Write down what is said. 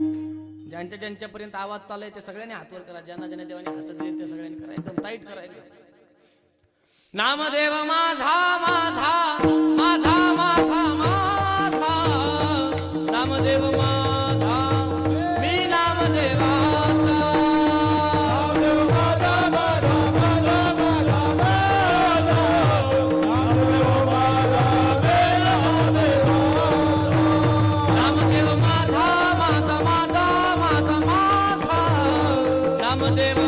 ज्यांच्या ज्यांच्यापर्यंत आवाज चाललाय ते सगळ्यांनी हातवर करा. ज्यांना ज्यांना देवाने हात दिले ते सगळ्यांनी करा. एकदम टाईट करायला नामदेव माझा माझा माझा माझा माझा. नामदेव माझा मी नामदेवाचा. नामदेव माझा mandemos.